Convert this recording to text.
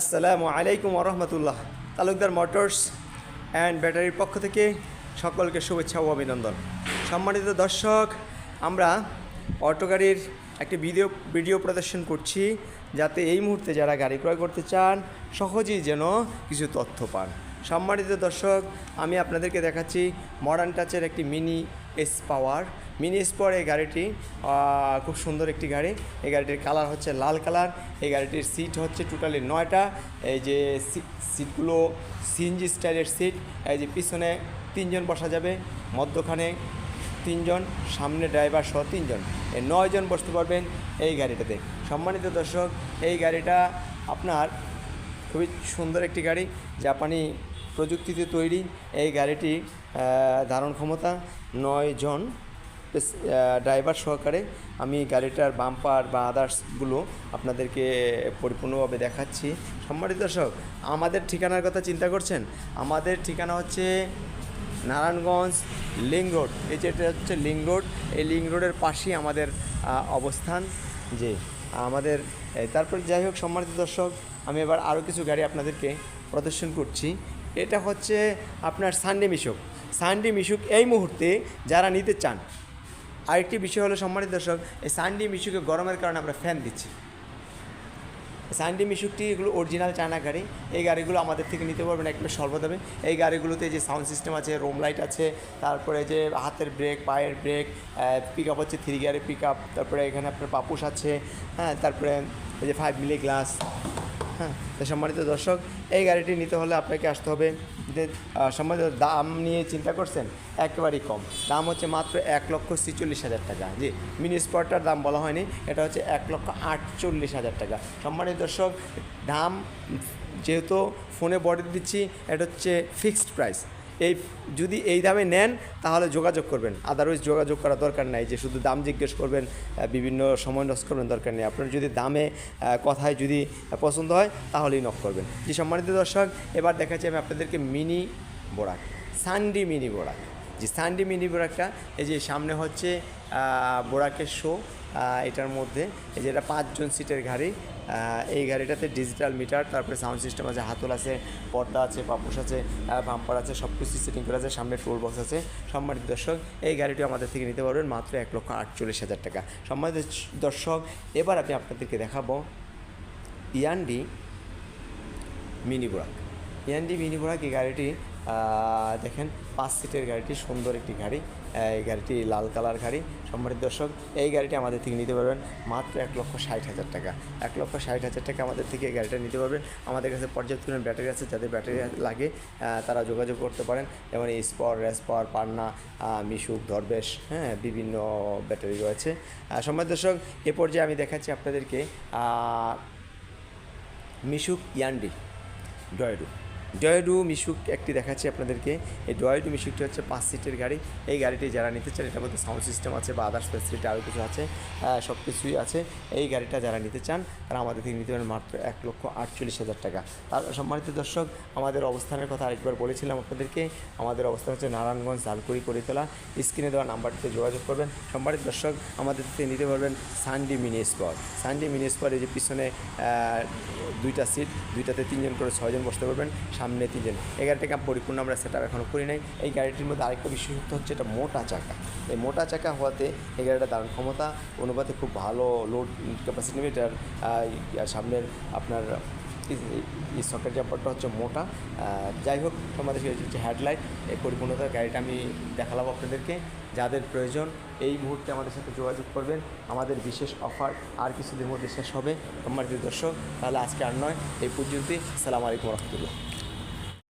আসসালামু আলাইকুম রহমতুল্লাহ Talukdar motors and ব্যাটারির পক্ষ থেকে সকলকে শুভেচ্ছা ও অভিনন্দন। সম্মানিত দর্শক, আমরা অটো গাড়ির একটি ভিডিও ভিডিও প্রদর্শন করছি যাতে এই মুহূর্তে যারা গাড়ি ক্রয় করতে চান, সহজেই যেন কিছু তথ্য পান। সম্মানিত দর্শক, আমি আপনাদেরকে দেখাচ্ছি মডার্ন টাচের একটি মিনি এস পাওয়ার মিনি স্পর এই গাড়িটি খুব সুন্দর একটি গাড়ি। এই গাড়িটির কালার হচ্ছে লাল কালার এই গাড়িটির সিট হচ্ছে টোটালি নয়টা। এই যে সিটগুলো সিএনজি স্টাইলের সিট এই যে পিছনে তিনজন বসা যাবে, মধ্যখানে তিনজন, সামনে ড্রাইভার সহ তিনজন। এই নয়জন বসতে পারবেন এই গাড়িটাতে। সম্মানিত দর্শক, এই গাড়িটা আপনার খুবই সুন্দর একটি গাড়ি। জাপানি প্রযুক্তিতে তৈরি এই গাড়িটি ধারণ ক্ষমতা নয় জন ড্রাইভার সহকারে। আমি গাড়িটার বাম্পার বা আদার্সগুলো আপনাদেরকে পরিপূর্ণভাবে দেখাচ্ছি। সম্মানিত দর্শক, আমাদের ঠিকানার কথা চিন্তা করছেন? আমাদের ঠিকানা হচ্ছে নারায়ণগঞ্জ লিং রোড। এই যেটা হচ্ছে লিং রোড, এই লিং রোডের পাশেই আমাদের অবস্থান। যে আমাদের তারপর যাই হোক, সম্মানিত দর্শক, আমি এবার আরও কিছু গাড়ি আপনাদেরকে প্রদর্শন করছি। এটা হচ্ছে আপনার সানডে মিশুক। সানডে মিশুক এই মুহূর্তে যারা নিতে চান, আরেকটি বিষয় হলো সম্মানিত দর্শক, এই সানডে মিশুকে গরমের কারণে আমরা ফ্যান দিচ্ছি। সানডি মিশুকটি এগুলো অরিজিনাল চায়না গাড়ি, এই গাড়িগুলো আমাদের থেকে নিতে পারবেন একদম সর্বদামে এই গাড়িগুলোতে যে সাউন্ড সিস্টেম আছে রোম লাইট আছে, তারপরে যে হাতের ব্রেক পায়ের ব্রেক পিক আপ হচ্ছে থ্রি গিয়ারের পিক আপ তারপরে এখানে আপনার পাপুস আছে হ্যাঁ তারপরে এই যে ফাইভ মিলি গ্লাস হ্যাঁ তো সম্মানিত দর্শক, এই গাড়িটি নিতে হলে আপনাকে আসতে হবে। যে সম্মানিত দাম নিয়ে চিন্তা করছেন, একেবারেই কম। দাম হচ্ছে মাত্র এক লক্ষ ছিচল্লিশ হাজার টাকা। জি মিনি স্পটটার দাম বলা হয়নি, এটা হচ্ছে এক লক্ষ আটচল্লিশ হাজার টাকা। সম্মানিত দর্শক, দাম যেহেতু ফোনে বডি দিচ্ছি, এটা হচ্ছে ফিক্সড প্রাইস এই যদি এই দামে নেন, তাহলে যোগাযোগ করবেন। আদারওয়াইজ যোগাযোগ করার দরকার নাই যে শুধু দাম জিজ্ঞেস করবেন বিভিন্ন সময় নষ্ট করবেন, দরকার নেই। আপনার যদি দামে কথায় যদি পছন্দ হয়, তাহলেই নক করবেন। যে সম্মানিত দর্শক, এবার দেখাচ্ছি আমি আপনাদেরকে মিনি বোরাক সানডি মিনি বোরাক। যে সানডি মিনি বোরাকটা, এই যে সামনে হচ্ছে বোরাকের শো এটার মধ্যে, এই যে এটা পাঁচজন সিটের গাড়ি এই গাড়িটাতে ডিজিটাল মিটার তারপরে সাউন্ড সিস্টেম আছে, হাতল আছে, পর্দা আছে পাপুস আছে ভাম্পার আছে সব কিছু সেটিং করা আছে, সামনে টোল বক্স আছে। সম্মানিত দর্শক, এই গাড়িটি আমাদের থেকে নিতে পারবেন মাত্র এক লক্ষ আটচল্লিশ হাজার টাকা। সম্মানিত দর্শক, এবার আমি আপনাদেরকে দেখাবো ইয়ান্ডি মিনি বোরাক। ইয়ান্ডি মিনি বোরাক এই গাড়িটি দেখেন, পাঁচ সিটের গাড়িটি সুন্দর একটি গাড়ি। এই গাড়িটি লাল কালার গাড়ি। সম্মানিত দর্শক, এই গাড়িটি আমাদের থেকে নিতে পারবেন মাত্র এক লক্ষ ষাট হাজার টাকা। এক লক্ষ ষাট হাজার টাকা আমাদের থেকে গাড়িটা নিতে পারবেন। আমাদের কাছে পর্যাপ্ত পরিমাণ ব্যাটারি আছে, যাদের ব্যাটারি লাগে তারা যোগাযোগ করতে পারেন। যেমন স্পর, রেসপর, পান্না মিশুক দরবেশ হ্যাঁ বিভিন্ন ব্যাটারি রয়েছে। সম্মানিত দর্শক, এ পর্যায়ে আমি দেখাচ্ছি আপনাদেরকে মিশুক ইয়ান্ডি ডয়েডু ডয়েডু মিশুক একটি দেখাচ্ছি আপনাদেরকে। এই ডয়েডু মিশুকটি হচ্ছে পাঁচ সিটের গাড়ি। এই গাড়িটি যারা নিতে চান, এটার মধ্যে সাউন্ড সিস্টেম আছে বা আদার্স ফ্যাসিলিটি আরও কিছু আছে সব কিছুই আছে। এই গাড়িটা যারা নিতে চান, তারা আমাদের থেকে নিতে পারেন মাত্র এক লক্ষ আটচল্লিশ হাজার টাকা। তার সম্মানিত দর্শক, আমাদের অবস্থানের কথা আরেকবার বলেছিলাম আপনাদেরকে। আমাদের অবস্থান হচ্ছে নারায়ণগঞ্জ ঝালকুড়ি করিতলা। স্ক্রিনে দেওয়া নাম্বারটিতে যোগাযোগ করবেন। সম্মানিত দর্শক, আমাদের থেকে নিতে পারবেন Sandy mini spot Sandy mini spot এই যে পিছনে দুইটা সিট দুইটাতে তিনজন করে ছয়জন বসতে পারবেন। সামনে তিনজন। এই গাড়িটাকে পরিপূর্ণ আমরা সেট এখনও করি নাই। এই গাড়িটির মধ্যে আরেকটা বিশেষত্ব হচ্ছে এটা মোটা চাকা। এই মোটা চাকা হওয়াতে এই গাড়িটা দারুণ ক্ষমতা, অনুপাতে খুব ভালো লোড ক্যাপাসিটি নেবে। এটার সামনের আপনার এই সকেট জাম্পারটা হচ্ছে মোটা। যাই হোক, আমাদের হচ্ছে হেডলাইট এই পরিপূর্ণতার গাড়িটা আমি দেখালাম আপনাদেরকে। যাদের প্রয়োজন এই মুহূর্তে আমাদের সাথে যোগাযোগ করবেন। আমাদের বিশেষ অফার আর কিছুদিনের মধ্যে শেষ হবে। আমার দর্শক, তাহলে আজকে আর নয়, এই পর্যন্তই। সালাম আলাইকুম রহমতুল্লাহ।